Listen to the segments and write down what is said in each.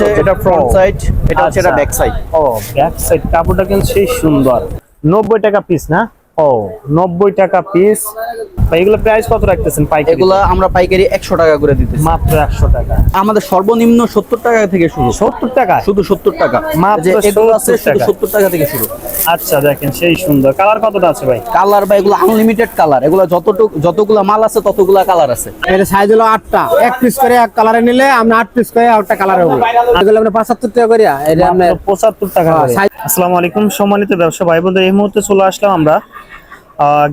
হচ্ছে এটা front side এটা হচ্ছে এটা আচ্ছা। ব্যাক সাইড ও ব্যাক সাইড কাপড়টা কিন্তু সেই সুন্দর। নব্বই টাকা পিস না? ও নব্বই টাকা পিস এগুলো প্রাইস কত রাখতেছেন পাইকারি? এগুলা আমরা পাইকারি একশো টাকা করে দিতেছি। মাত্র একশো টাকা। আমাদের সর্বনিম্ন সত্তর টাকা থেকে শুরু। সত্তর টাকা? শুধু সত্তর টাকা। মাত্র এগুলো আছে শুধু টাকা। সত্তর টাকা থেকে শুরু। আচ্ছা দেখেন সেই সুন্দর। কালার কতটা আছে ভাই? কালার বা এগুলো আনলিমিটেড কালার এগুলো যতটুকু যতগুলা মাল আছে ততগুলা কালার আছে। এটা সাইজ হলো আটটা। এক পিস করে এক কালারে নিলে আমরা আট পিস করে আটটা কালার হবে এগুলো আমরা পাঁচাত্তর টাকা করিয়া? এটা আমরা পঁচাত্তর টাকা হ্যাঁ, আসসালামু আলাইকুম সম্মানিত ব্যবসা ভাই বোনদের এই মুহূর্তে চলে আসলাম আমরা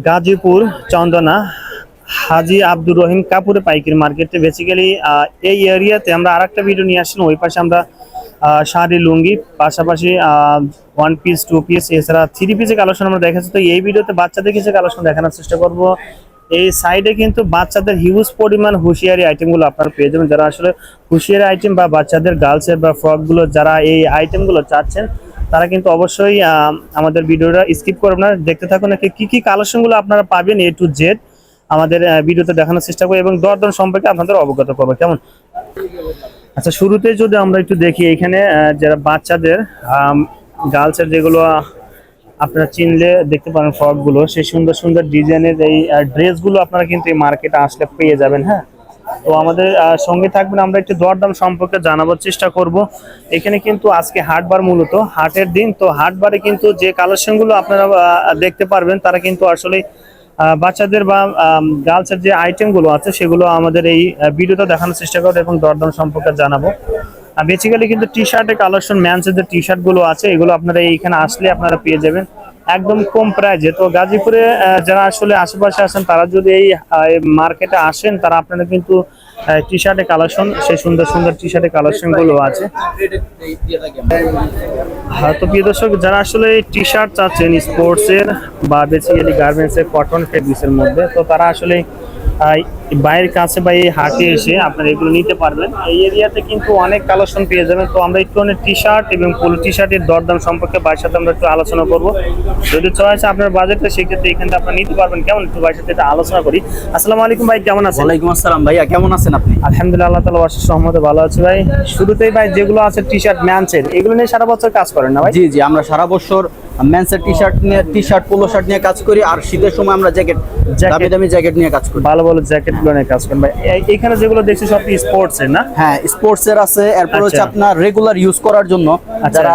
গাজীপুর চন্দনা হাজি আব্দুর রহিম কাপুরে পাইকারি মার্কেটে। বেসিক্যালি এই এরিয়াতে আমরা আরেকটা ভিডিও নিয়ে আসছিলাম ওই পাশে আমরা শাড়ি, লুঙ্গি, পাশাপাশি ওয়ান পিস টু পিস এছাড়া থ্রি পিসের কালেকশন আমরা দেখেছি তো এই ভিডিওতে বাচ্চাদের কিছু কালেকশন দেখানোর চেষ্টা করব। এই সাইডে কিন্তু বাচ্চাদের হিউজ পরিমাণ হুঁশিয়ারি আইটেমগুলো আপনারা পেয়ে যাবেন। যারা আসলে হুঁশিয়ারি আইটেম বা বাচ্চাদের গার্লসের বা ফ্রকগুলো যারা এই আইটেমগুলো চাচ্ছেন তারা কিন্তু অবশ্যই আমাদের ভিডিওটা স্কিপ করবেন না। দেখতে থাকুন কি কি কালেকশনগুলো আপনারা পাবেন এ টু জেড আমাদের ভিডিওতে দেখানোর চেষ্টা করি এবং দরদাম সম্পর্কে আপনাদের অবগত করব। কেমন? আচ্ছা শুরুতে যদি আমরা একটু দেখি, এখানে যারা বাচ্চাদের গার্লসের যেগুলো আপনারা চিনলে দেখতে পারেন ফ্রকগুলো সেই সুন্দর সুন্দর ডিজাইনের এই ড্রেসগুলো আপনারা কিন্তু এই মার্কেটে আসলে পেয়ে যাবেন হ্যাঁ? তো আমাদের সঙ্গে থাকবেন, আমরা একটু দরদাম সম্পর্কে জানাবার চেষ্টা করব। এখানে কিন্তু আজকে হাটবার মূলত, হাটের দিন। তো হাটবারে কিন্তু যে কালেকশনগুলো আপনারা দেখতে পারবেন, তারা কিন্তু আসলে বাচ্চাদের বা গার্লসের যে আইটেমগুলো আছে, সেগুলো আমাদের এই ভিডিওতে দেখানোর চেষ্টা করব এবং দরদাম সম্পর্কে জানাব। বেসিক্যালি কিন্তু টি শার্টের কালেকশন ম্যানসের যে টি শার্টগুলো আছে, এগুলো আপনারা এইখানে আসলে আপনারা পেয়ে যাবেন। একদম কম প্রাইজে তো গাজীপুরে যারা আসলে আশেপাশে আছেন, তারা যদি এই মার্কেটে আসেন, তারা আপনারা কিন্তু টি শার্টের কালেকশন সেই সুন্দর সুন্দর টি শার্টের কালেকশনগুলো আছে। হ্যাঁ তো প্রিয় দর্শক, যারা আসলে টি শার্ট চাচ্ছেন স্পোর্টস এর বা বেসিক্যালি গার্মেন্টস এর কটন ফেব্রিক্স এর মধ্যে, তো তারা আসলে বাইরের কাছে বা এই হাটে এসে আপনারা এগুলো নিতে পারবেন। এই এরিয়াতে কিন্তু অনেক কালেকশন পেয়ে যাবেন। তো আমরা একটু অনেক টি শার্ট এবং পোলো টি শার্টের দরদাম সম্পর্কে বাইরের সাথে আমরা একটু আলোচনা করব। যদি চয়েস আপনার বাজেটটা সেক্ষেত্রে এখানে আপনারা নিতে পারবেন। কেমন? একটু বাইরের সাথে এটা আলোচনা করি। আসসালামু আলাইকুম ভাই কেমন আছেন? ওয়ালাইকুম আসসালাম ভাইয়া কেমন আছেন আপনি? আলহামদুলিল্লাহ আল্লাহ তালা বাসের সহমতে ভালো আছে ভাই। শুরুতেই ভাই যেগুলো আছে টি শার্ট ম্যানসের এগুলো নিয়ে সারা বছর কাজ করেন না ভাই? জি জি আমরা সারা বছর মেন্সের টি শার্ট নিয়ে টি শার্ট পোলো শার্ট নিয়ে কাজ করি। আর শীতের সময় আমরা জ্যাকেট। দামি দামি জ্যাকেট নিয়ে কাজ করি। ভালো ভালো জ্যাকেট নিয়ে কাজ করেন ভাই এখানে যেগুলো দেখছি সব স্পোর্টস এর না হ্যাঁ স্পোর্টস এর আছে এরপর হচ্ছে আচ্ছা। আপনার রেগুলার ইউজ করার জন্য আচ্ছা, যারা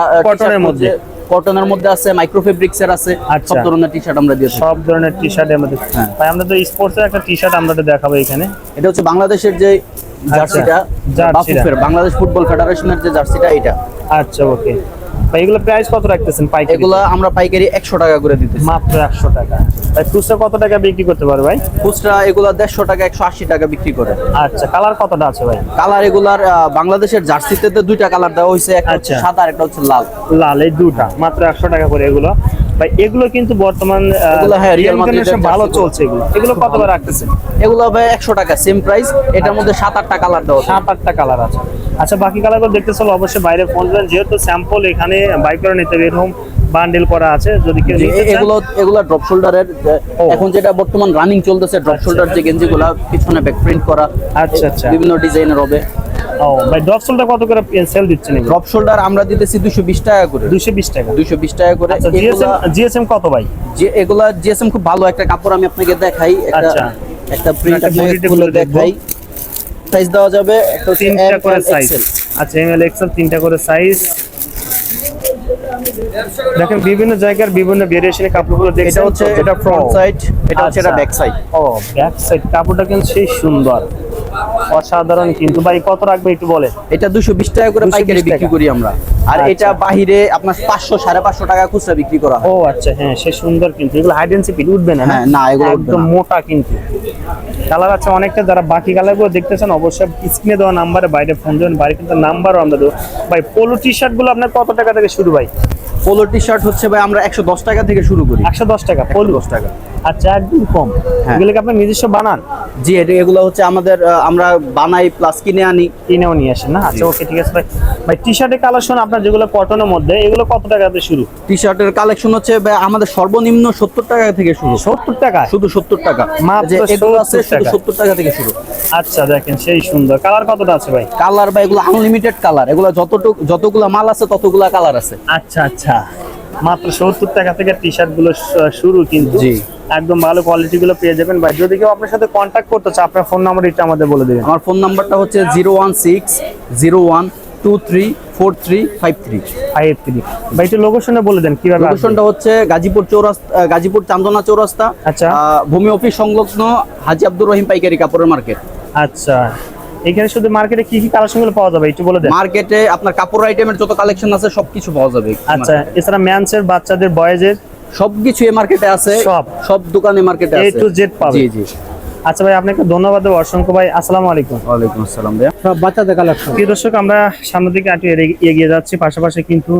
এর মধ্যে। কটনের মধ্যে আছে মাইক্রো ফেব্রিক্স এর আছে আচ্ছা। সব ধরনের টি শার্ট আমরা দিয়ে সব ধরনের টি শার্ট আমাদের হ্যাঁ। ভাই আমরা তো স্পোর্টস এর একটা টি শার্ট আমরা তো দেখাবো এখানে এটা হচ্ছে বাংলাদেশের যে জার্সিটা। বাফুফের বাংলাদেশ ফুটবল ফেডারেশনের যে জার্সিটা এটা আচ্ছা ওকে ভাই এগুলো প্রাইস কত রাখতেছেন পাইকারি এগুলো আমরা পাইকারি একশো টাকা করে দিতেছি। মাত্র একশো টাকা। ভাই খুচরা কত টাকা বিক্রি করতে পারবে ভাই? খুচরা এগুলা দেড়শো টাকা একশো আশি টাকা বিক্রি করে। আচ্ছা কালার কতটা আছে ভাই? কালার এগুলার বাংলাদেশের জার্সিতে দুইটা কালার দেওয়া হয়েছে একটা হচ্ছে আচ্ছা। সাদা আর একটা হচ্ছে লাল। লাল এই দুটা মাত্র একশো টাকা করে এগুলো। ভাই এগুলো কিন্তু বর্তমান হ্যাঁ, ভালো চলছে এগুলো। এগুলো কত করে রাখতেছেন? এগুলো ভাই একশো টাকা সেম প্রাইস এটার মধ্যে সাত আটটা কালার দেওয়া সাত আটটা কালার আছে। আচ্ছা বাকি কালারগুলো দেখতে চলো অবশ্যই বাইরে ফোন যেহেতু স্যাম্পল এখানে বাই করে নিতে হবে এরকম বান্ডেল করা আছে যদি কেউ এগুলো এগুলো ড্রপ শোল্ডারের। এখন যেটা বর্তমান রানিং চলতেছে ড্রপ শোল্ডার যে গেঞ্জিগুলো পিছনে ব্যাক প্রিন্ট করা আচ্ছা, আচ্ছা। বিভিন্ন ডিজাইনের হবে। ও ভাই ডপসলটা কত করে সেল দিচ্ছেন ড্রপ শোল্ডার আমরা দিতেছি দুশো বিশ টাকা করে। দুশো বিশ টাকা। দুশো বিশ টাকা করে। আচ্ছা জিএসএম জিএসএম কত ভাই? যে এগুলা জিএসএম খুব ভালো একটা কাপড় আমি আপনাকে দেখাই। একটা আচ্ছা। একটা প্রিন্ট দেখব। দেখাই। সাইজ দেওয়া যাবে একটা হচ্ছে তিনটা করে সাইজ আচ্ছা এম এল এক্সেল তিনটা করে সাইজ দেখেন বিভিন্ন জায়গার বিভিন্ন ভেরিয়েশনের কাপড়গুলো দেখছেন এটা হচ্ছে এটা ফ্রন্ট সাইড এটা হচ্ছে এটা আচ্ছা। ব্যাক সাইড ও ব্যাক সাইড কাপড়টা কিন্তু সেই সুন্দর। অসাধারণ কিন্তু। ভাই কত রাখবে একটু বলে এটা দুশো বিশ টাকা করে পাইকারি বিক্রি করি আমরা। আর আচ্ছা। এটা বাহিরে আপনার পাঁচশো সাড়ে পাঁচশো টাকা খুচরা বিক্রি করা হয়। ও আচ্ছা হ্যাঁ সে সুন্দর কিন্তু। এগুলো হাইড এন্ড সিপিড উঠবে না হ্যাঁ, না, এগুলো একদম মোটা কিন্তু। কালার আছে অনেকটা যারা বাকি কালারগুলো দেখতেছেন অবশ্যই স্ক্রিনে দেওয়া নাম্বারে বাইরে ফোন দেবেন বাইরে কিন্তু নাম্বারও আমরা দেবো। ভাই পোলো টি শার্টগুলো আপনার কত টাকা থেকে শুরু ভাই? পোলো টি শার্ট হচ্ছে ভাই আমরা একশো দশ টাকা থেকে শুরু করি। একশো দশ টাকা পোলো দশ টাকা। আচ্ছা একদম কম। হ্যাঁ। এগুলো কি আপনার নিজস্ব বানান? জি এটা এগুলো হচ্ছে আমাদের আমরা বানাই প্লাস কিনে আনি। কিনেও নিয়ে আসেন না? আচ্ছা ওকে ঠিক আছে ভাই। ভাই টি শার্টের কালেকশন আপনার যেগুলো কটনের মধ্যে এগুলো কত টাকাতে শুরু? টি শার্টের কালেকশন হচ্ছে আমাদের সর্বনিম্ন সত্তর টাকা থেকে শুরু। সত্তর টাকা? শুধু সত্তর টাকা। মাত্র যে এগুলো আছে 70 শুধু টাকা। সত্তর টাকা থেকে শুরু। আচ্ছা দেখেন সেই সুন্দর। কালার কতটা আছে ভাই? কালার বা এগুলো আনলিমিটেড কালার এগুলো যতটুকু যতগুলা মাল আছে ততগুলা কালার আছে। আচ্ছা আচ্ছা। মাত্র সত্তর টাকা থেকে টি শার্টগুলো শুরু কিন্তু। জি। একদম ভালো কোয়ালিটি গুলো পেয়ে যাবেন ভাই। যদি কেউ আপনার সাথে কন্ট্যাক্ট করতে চায় আপনার ফোন নাম্বার এটা আমাদের বলে দেবেন। আমার ফোন নাম্বারটা হচ্ছে zero one six zero one two three four three five three five three ভাই একটু লোকেশনে বলে দেন কীভাবে লোকেশনটা হচ্ছে গাজীপুর চৌরাস্তা গাজীপুর চান্দনা চৌরাস্তা আচ্ছা। ভূমি অফিস সংলগ্ন হাজি আব্দুর রহিম পাইকারি কাপড়ের মার্কেট। আচ্ছা। এখানে শুধু মার্কেটে কি কি পাওয়া যাবে একটু বলে দেন। মার্কেটে আপনার কাপড় আইটেমের যত কালেকশন আছে সবকিছু পাওয়া যাবে আচ্ছা এছাড়া ম্যানসের বাচ্চাদের বয়েজের? সবকিছু এই মার্কেটে আছে সব? সব দোকানে মার্কেটে আছে to Z পাবে। জি জি। আচ্ছা ভাই আপনাকে ধন্যবাদ দেবো। অসংখ্য ভাই আসসালামু আলাইকুম। ওয়ালাইকুম আসসালাম ভাইয়া। বাচ্চা দেখা কালেকশন কি দর্শক আমরা সামনের দিকে এগিয়ে- এগিয়ে যাচ্ছি। পাশাপাশি কিন্তু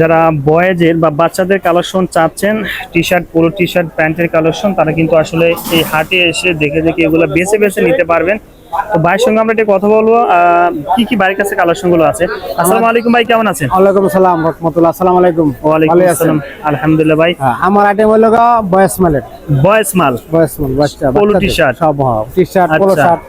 যারা বয়েজের বা বাচ্চাদের কালেকশন চাচ্ছেন টি শার্ট পুরো টি শার্ট প্যান্টের কালেকশন তারা কিন্তু আসলে এই হাটে এসে দেখে দেখে এগুলো বেছে বেছে নিতে পারবেন। তো ভাইয়ের সঙ্গে আমরা একটু কথা বলব আহ, কি কি বাড়ির কাছে কালেকশনগুলো আছে? আসসালামু আলাইকুম ভাই কেমন আছেন? ওয়ালাইকুম আসসালাম রহমতুল্লাহ আসসালামু আলাইকুম। ওয়ালাইকুম আসসালাম আলহামদুলিল্লাহ ভাই। হ্যাঁ, আমার আইটেম হলো বয়েস মালের বয়েস মাল বয়েস মাল বাচ্চা Polo বাচ্চাদের t-shirt। সব টি শার্ট পোলো। শার্ট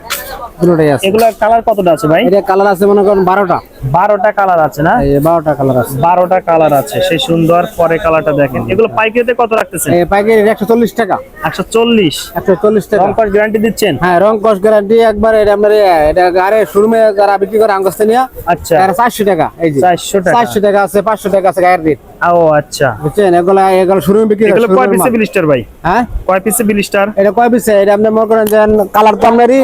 আছে। এগুলো কালার কতটা আছে ভাই? এটা কালার আছে মনে করেন বারোটা। বারোটা কালার আছে না? এই বারোটা কালার আছে। বারোটা কালার আছে। সেই সুন্দর পরে কালারটা দেখেন। এগুলো পাইকারিতে কত রাখতেছেন? এই পাইকারি একশো চল্লিশ টাকা। একশো চল্লিশ? একশো চল্লিশ টাকা। রংকশ গ্যারান্টি দিচ্ছেন? হ্যাঁ রং কস গ্যারান্টি একবার এটা আপনার এ, এটা আরে শোরুমে যারা বিক্রি করে আঙ্গস্তে নিয়ে আচ্ছা। চারশো টাকা এই যে। 400 টাকা। চারশো টাকা আছে পাঁচশো টাকা আছে গায়ের রেট ও আচ্ছা। বুঝছেন? এগুলো এগুলো শোরুমে বিক্রি এগুলো কয় পিসে বিলিস্টার ভাই? হ্যাঁ? কয় পিসে বিলিস্টার এটা কয় পিস? এটা আপনি মনে করেন যে কালার তো আপনারই।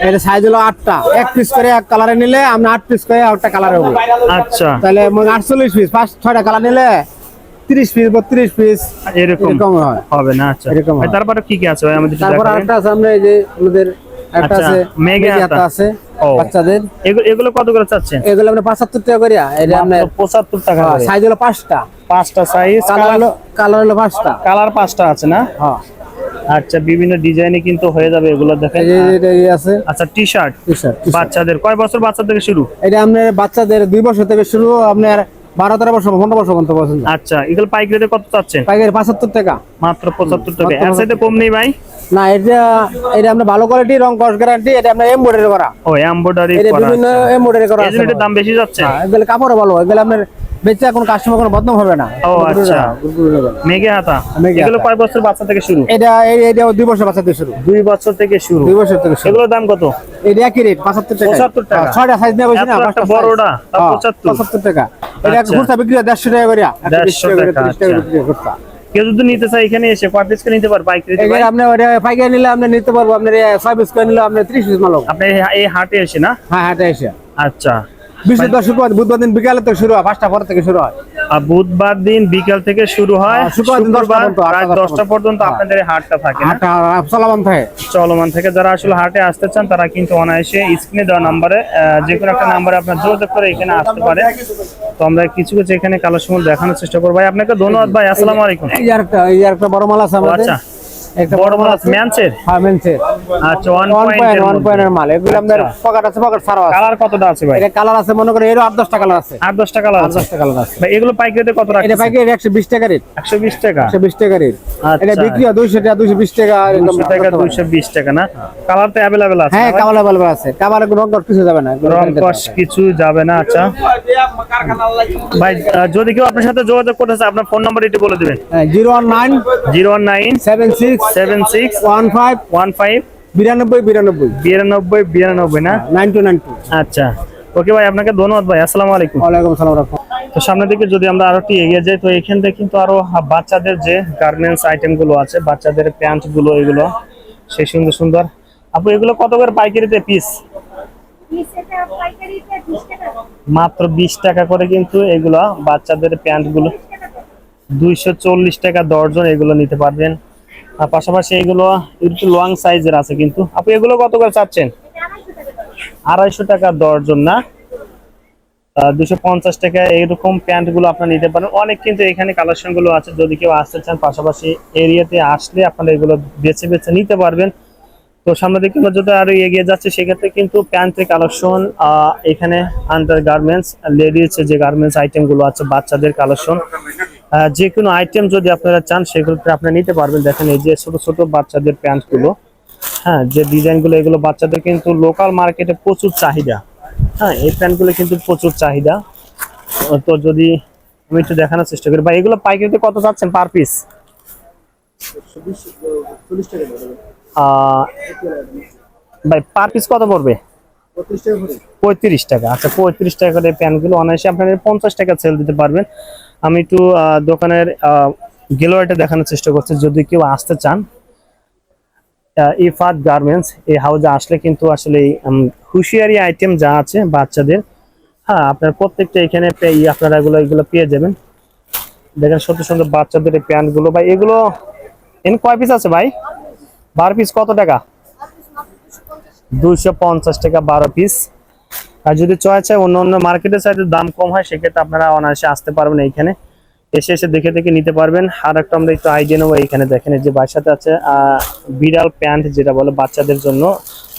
এটা সাইজ হলো আটটা। এক পিস করে এক কালারে নিলে আপনি আট পিস করে একটা কালার হবে। আচ্ছা। তাহলে মনে আটচল্লিশ পিস পাঁচ ছয়টা কালার নিলে তিরিশ পিস বত্রিশ পিস এরকম হবে না আচ্ছা। এরকম তারপরে কি কি আছে ভাই? আমাদের তারপর দেখাবেন? আছে আমরা এই যে আমাদের একটা আচ্ছা, আছে মেঘে মেঘে হাতা। হাতা আছে বাচ্চাদের। এগুলো এগুলো কত করে চাচ্ছেন এগুলো আমরা পঁচাত্তর টাকা করিয়া এটা আপনার পঁচাত্তর টাকা সাইজ হলো পাঁচটা। পাঁচটা সাইজ কালার হলো কালার হলো আছে না? হ্যাঁ। আচ্ছা বিভিন্ন ডিজাইনে কিন্তু হয়ে যাবে এগুলো দেখেন। আছে। আচ্ছা টি শার্ট টি-শার্ট, টি-শার্ট। বাচ্চাদের কয় বছর বাচ্চা থেকে শুরু? এটা আপনার বাচ্চাদের দুই বছর থেকে শুরু আপনার বারো তেরো বছর পনেরো বছর পর্যন্ত পছন্দ আচ্ছা এগুলো পাইকারিতে কত চাচ্ছেন? পাইকারি পঁচাত্তর টাকা। মাত্র পঁচাত্তর টাকা। এর সাথে কম নেই ভাই? না এটা এটা আপনার ভালো কোয়ালিটি রং কস গ্যারান্টি এটা আপনার এমব্রয়ডারি করা। ও এমব্রয়ডারি করা বিভিন্ন এমব্রয়ডারি করা আছে জন্য এটার দাম বেশি যাচ্ছে? হ্যাঁ, এগুলো কাপড় ভালো এগুলো আপনার বেচে কোনো কাস্টমার কোনো বদনাম হবে না। ও, আচ্ছা। মেঘে হাতা? এগুলো কয় বছর বাচ্চা থেকে শুরু? এটা এটা দুই বছর বাচ্চাদের শুরু। দুই বছর থেকে শুরু। দুই বছর থেকে শুরু। এগুলোর দাম কত? এটা একই রেট পঁচাত্তর টাকা 75 টাকা। হ্যাঁ, ছয়টা সাইজ নেওয়া হয়েছে না পাঁচটা বড়টা, তাও 75 টাকা। এটা আচ্ছা। বিক্রি হয় দেড়শো টাকা করে দেড়শো টাকা, আচ্ছা। কেউ যদি নিতে চায় এখানে এসে কয় পিস করে নিতে আপনি পাইকারি নিলে আপনি নিতে পারব পিস করে নিলে আপনি ত্রিশ পিস মাল আপনি এই- হাটে এসে না? হ্যাঁ হ্যাঁ এসে। আচ্ছা। বৃহস্পতিবার শুক্রবার বুধবার দিন বিকালে তো শুরু হয় পাঁচটা পর থেকে শুরু হয়। আর বুধবার দিন বিকাল থেকে শুরু হয় হ্যাঁ, শুক্রবার দিন দশটা পর্যন্ত, রাত দশটা দশটা পর্যন্ত। আপনাদের হাটটা থাকে না? থাকে। চলমান থেকে। যারা আসলে হাটে আসতে চান তারা কিন্তু অনায়াসে স্ক্রিনে দেওয়া নাম্বারে যে কোনো একটা নাম্বারে আপনার যোগাযোগ করে এখানে আসতে পারে। তো আমরা কিছু কিছু এখানে কালেকশন দেখানোর চেষ্টা করব। ভাই আপনাকে ধন্যবাদ ভাই। আসসালামু আলাইকুম। এই এই যে বড় মাল আছে আমাদের। আচ্ছা। একটা বড় ম্যানসের হ্যাঁ মেনছে আচ্ছা ওয়ান ওয়ান পয়েন্ট পয়েন্ট মাল। এগুলো আমাদের আচ্ছা। পকেট আছে পকেট ছাড়াও আছে। কালার কতটা আছে ভাই? এটা কালার আছে মনে করে এরও আট দশটা কালার আছে। আট দশটা কালার আট আছে। দশটা কালার আছে। ভাই এগুলো পাইকারিতে কত এটা পাইকারি একশো বিশ টাকা রেট রেট। এটা বিক্রি হয় এরকম না? কালার তো আছে হ্যাঁ? আছে। রং কিছু যাবে না রং কস কিছু যাবে না আচ্ছা। ভাই যদি কেউ আপনার সাথে যোগাযোগ করতে চায় আপনার ফোন নাম্বার এটি বলে দিবেন। Zero one nine zero one nine seven six one five one five বিরানব্বই বিরানব্বই। বিরানব্বই বিরানব্বই না? নাইন টু নাইন টু আচ্ছা। ওকে ভাই আপনাকে ধন্যবাদ ভাই। আসসালামু আলাইকুম। ওয়ালাইকুম সালাম রাখুন তো সামনের দিকে যদি আমরা আরও একটু এগিয়ে যাই তো এখান থেকে কিন্তু আরও বাচ্চাদের যে গার্মেন্টস আইটেমগুলো আছে বাচ্চাদের প্যান্টগুলো এগুলো সেই সুন্দর সুন্দর। আপু এগুলো কত করে পাইকারিতে পিস মাত্র বিশ টাকা করে কিন্তু এগুলো বাচ্চাদের প্যান্টগুলো দুইশো চল্লিশ টাকা দর্জন এগুলো নিতে পারবেন। আর পাশাপাশি এগুলো একটু লং সাইজের আছে কিন্তু। আপু, এগুলো কত করে চাচ্ছেন? আড়াইশো টাকা দর্জন, না? দুশো পঞ্চাশ টাকা এরকম প্যান্টগুলো আপনারা নিতে পারেন। অনেক কিন্তু এখানে কালেকশনগুলো আছে। যদি কেউ আসতে চান, পাশাপাশি এরিয়াতে আসলে আপনারা এগুলো বেছে বেছে নিতে পারবেন। তো সামনে দিকে যদি আরও এগিয়ে যাচ্ছে, সেক্ষেত্রে কিন্তু প্যান্টের কালেকশন এখানে আন্ডার গার্মেন্টস লেডিস যে গার্মেন্টস আইটেমগুলো আছে, বাচ্চাদের কালেকশন যে কোনো আইটেম যদি আপনারা চান সেগুলোতে আপনারা নিতে পারবেন। দেখেন এই যে ছোট ছোট বাচ্চাদের প্যান্টগুলো হ্যাঁ যে ডিজাইনগুলো এগুলো বাচ্চাদের কিন্তু লোকাল মার্কেটে প্রচুর চাহিদা। হ্যাঁ এই প্যান্টগুলো কিন্তু প্রচুর চাহিদা। তো যদি আমি একটু দেখানোর চেষ্টা করি বা এগুলো পাইকারিতে কত চাচ্ছেন পার পিস ভাই পার পিস কত পড়বে? পঁয়ত্রিশ টাকা আচ্ছা পঁয়ত্রিশ টাকা করে প্যান্টগুলো অনায়াসে আপনারা পঞ্চাশ টাকা সেল দিতে পারবেন। আমি একটু দোকানের গেলোয়ারটা দেখানোর চেষ্টা করছি। যদি কেউ আসতে চান ইফাত গার্মেন্টস এই হাউজে আসলে কিন্তু আসলে হুঁশিয়ারি আইটেম যা আছে বাচ্চাদের হ্যাঁ আপনার প্রত্যেকটা এখানে আপনারা এগুলো এগুলো পেয়ে যাবেন। দেখেন সুন্দর সুন্দর বাচ্চাদের এই প্যান্টগুলো ভাই, এগুলো, এন কয় পিস আছে ভাই? বারো পিস কত টাকা? দুইশো পঞ্চাশ টাকা বারো পিস আর যদি চয়েস হয় অন্য অন্য মার্কেটের সাইডে দাম কম হয়, সেক্ষেত্রে আপনারা অনায়াসে আসতে পারবেন এইখানে। এসে এসে দেখে দেখে নিতে পারবেন। আর একটা আমরা একটু আইডিয়া নেব এইখানে দেখেন যে বাসাতে আছে বিড়াল প্যান্ট যেটা বলে বাচ্চাদের জন্য।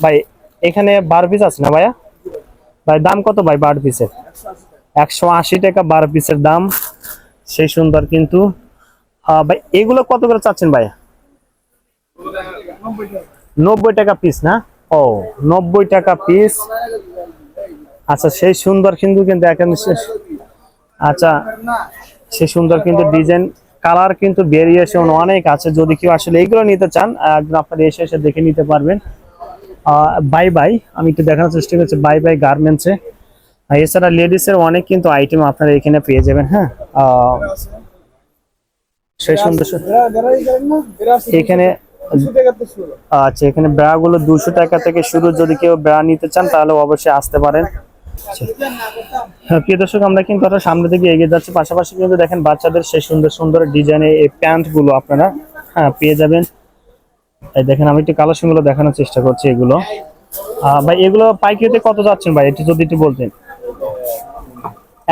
ভাই, এখানে বারো পিস আছে না ভাইয়া? ভাই, দাম কত ভাই বারো পিসের একশো আশি টাকা বারো পিসের দাম। সেই সুন্দর কিন্তু। ভাই, এগুলো কত করে চাচ্ছেন ভাইয়া? নব্বই টাকা। পিস না? ও, নব্বই টাকা পিস আচ্ছা সেই সুন্দর কিন্তু কিন্তু শেষ- আচ্ছা সেই সুন্দর কিন্তু ডিজাইন কালার কিন্তু ভেরিয়েশন অনেক আছে, যদি কেউ আসলে এইগুলো নিতে চান, একদিন আপনারা এসে এসে দেখে নিতে পারবেন। বাই বাই আমি একটু দেখানোর চেষ্টা করছি বাই বাই গার্মেন্টসে এছাড়া লেডিসের অনেক কিন্তু আইটেম আপনারা এখানে পেয়ে যাবেন হ্যাঁ? সেই সুন্দর এখানে আচ্ছা এখানে ব্রা গুলো দুশো টাকা থেকে শুরু। যদি কেউ ব্রা নিতে চান তাহলে অবশ্যই আসতে পারেন। আচ্ছা। হ্যাঁ, প্রিয় দর্শক আমরা কিন্তু আরও সামনে দিকে এগিয়ে যাচ্ছি। পাশাপাশি কিন্তু দেখেন বাচ্চাদের সেই সুন্দর সুন্দর ডিজাইনের এই প্যান্টগুলো আপনারা হ্যাঁ পেয়ে যাবেন। এই দেখেন আমি একটু কালেকশনগুলো দেখানোর চেষ্টা করছি এগুলো। ভাই এগুলো পাইকারিতে কত যাচ্ছেন ভাই? একটু যদি একটু বলতেন।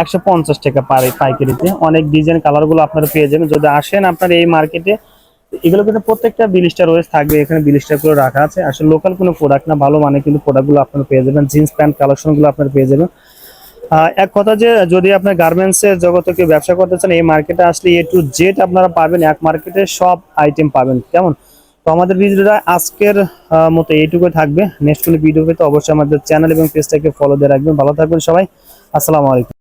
একশো পঞ্চাশ টাকা পার পাইকারিতে। অনেক ডিজাইন কালারগুলো আপনারা পেয়ে যাবেন। যদি আসেন আপনার এই মার্কেটে এগুলো কিন্তু প্রত্যেকটা বিলিস্টার ওয়েস থাকবে, এখানে বিলিস্টার করে রাখা আছে। আসলে লোকাল কোনো প্রোডাক্ট না, ভালো মানে কিন্তু প্রোডাক্টগুলো আপনারা পেয়ে যাবেন। জিন্স প্যান্ট কালেকশনগুলো আপনারা পেয়ে যাবেন। এক কথা যে, যদি আপনার গার্মেন্টস এর জগতে কেউ ব্যবসা করতে চান, এই মার্কেটে আসলে এ টু জেড আপনারা পাবেন, এক মার্কেটে সব আইটেম পাবেন। কেমন? তো আমাদের ভিডিওটা আজকের মতো এইটুকু থাকবে। নেক্সট কোনো ভিডিও পেতে অবশ্যই আমাদের চ্যানেল এবং পেজটাকে ফলো দিয়ে রাখবেন। ভালো থাকবেন সবাই। আসসালামু আলাইকুম।